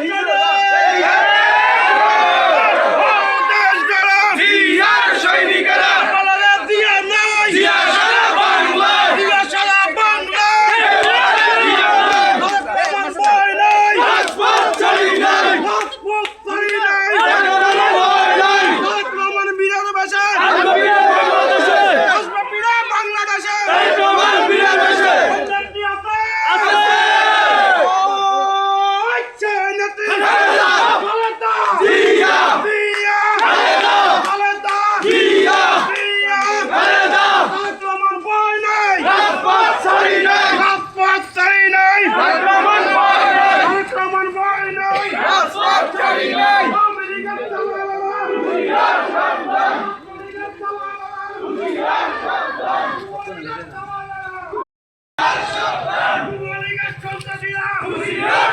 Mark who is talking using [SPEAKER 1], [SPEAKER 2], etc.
[SPEAKER 1] 随便整
[SPEAKER 2] আমেরিকার সন্ত্রাসীরা!
[SPEAKER 1] জিয়ার